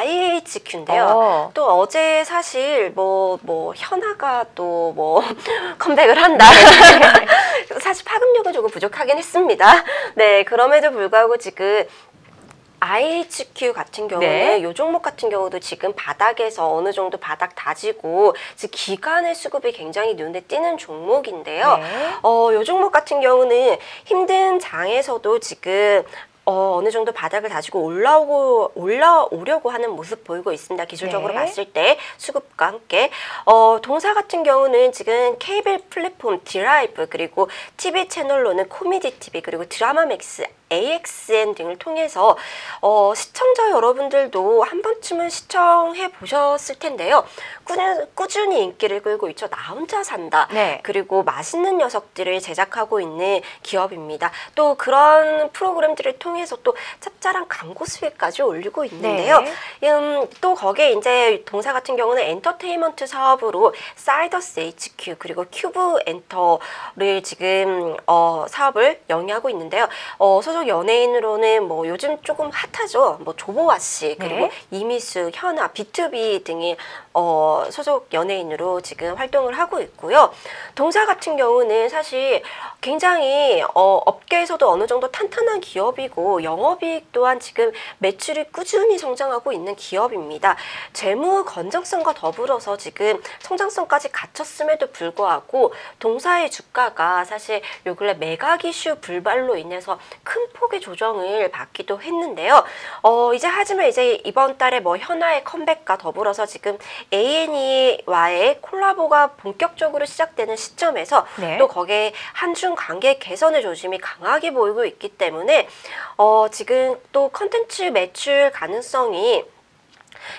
IHQ인데요. 어. 또 어제 사실 뭐 뭐 현아가 또 뭐 컴백을 한다. 사실 파급력은 조금 부족하긴 했습니다. 네, 그럼에도 불구하고 지금 IHQ 같은 경우는 네. 요 종목 같은 경우도 지금 바닥에서 어느 정도 바닥 다지고 지금 기간의 수급이 굉장히 눈에 띄는 종목인데요. 네. 어, 요 종목 같은 경우는 힘든 장에서도 지금 어, 어느 정도 바닥을 다지고 올라오고 올라오려고 하는 모습 보이고 있습니다. 기술적으로 네. 봤을 때 수급과 함께 어, 동사 같은 경우는 지금 케이블 플랫폼 드라이브 그리고 TV 채널로는 코미디 TV 그리고 드라마 맥스 AXN 등을 통해서 어, 시청자 여러분들도 한 번쯤은 시청해 보셨을 텐데요. 꾸준히, 꾸준 히 인기를 끌고 있죠. 나 혼자 산다. 네. 그리고 맛있는 녀석들을 제작하고 있는 기업입니다. 또 그런 프로그램들을 통해서 또 짭짤한 광고 수익까지 올리고 있는데요. 네. 음, 또 거기에 이제 동사 같은 경우는 엔터테인먼트 사업으로 사이더스 HQ 그리고 큐브 엔터를 지금 어, 사업을 영위하고 있는데요. 어, 소속 연예인으로는 뭐 요즘 조금 핫하죠. 뭐 조보아 씨 그리고 네. 이미수, 현아, 비투비 등이 어, 소속 연예인으로 지금 활동을 하고 있고요. 동사 같은 경우는 사실 굉장히 어, 업계에서도 어느 정도 탄탄한 기업이고 영업이익 또한 지금 매출이 꾸준히 성장하고 있는 기업입니다. 재무 건전성과 더불어서 지금 성장성까지 갖췄음에도 불구하고 동사의 주가가 사실 요 근래 매각 이슈 불발로 인해서 큰 폭의 조정을 받기도 했는데요. 어, 이제 하지만 이제 이번 달에 뭐 현아의 컴백과 더불어서 지금 A&E와의 콜라보가 본격적으로 시작되는 시점에서 네. 또 거기에 한중 관계 개선의 조짐이 강하게 보이고 있기 때문에 어, 지금 또 컨텐츠 매출 가능성이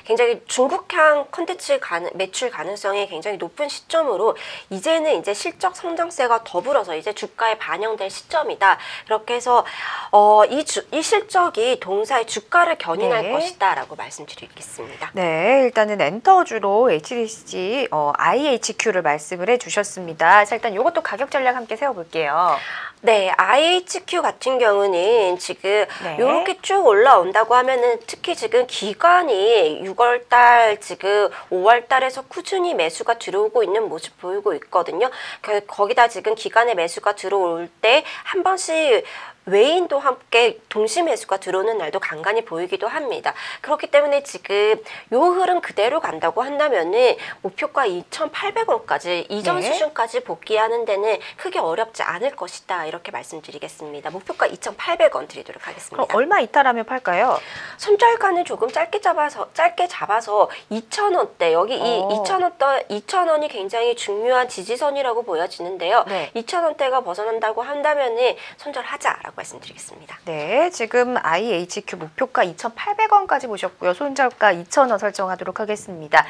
굉장히 중국향 컨텐츠 가능, 매출 가능성이 굉장히 높은 시점으로 이제는 이제 실적 성장세가 더불어서 이제 주가에 반영될 시점이다. 그렇게 해서 어, 이, 주, 이 실적이 동사의 주가를 견인할 네. 것이다 라고 말씀드리겠습니다. 네, 일단은 엔터주로 HDC, 어, IHQ를 말씀을 해주셨습니다. 자, 일단 이것도 가격 전략 함께 세워볼게요. 네, IHQ 같은 경우는 지금 네. 이렇게 쭉 올라온다고 하면은 특히 지금 기간이 6월 달 지금 5월 달에서 꾸준히 매수가 들어오고 있는 모습 보이고 있거든요. 그- 거기다 지금 기간에 매수가 들어올 때 한 번씩 외인도 함께 동시 매수가 들어오는 날도 간간히 보이기도 합니다. 그렇기 때문에 지금 요 흐름 그대로 간다고 한다면은 목표가 2,800원까지 이전 네. 수준까지 복귀하는 데는 크게 어렵지 않을 것이다. 이렇게 말씀드리겠습니다. 목표가 2,800원 드리도록 하겠습니다. 그럼 얼마 이탈하면 팔까요? 손절가는 조금 짧게 잡아서 짧게 잡아서 2,000원대 여기 이 어. 2,000원대 2,000원이 굉장히 중요한 지지선이라고 보여지는데요. 네. 2,000원대가 벗어난다고 한다면은 손절하자 라고 말씀드리겠습니다. 네, 지금 IHQ 목표가 2,800원까지 보셨고요. 손절가 2,000원 설정하도록 하겠습니다.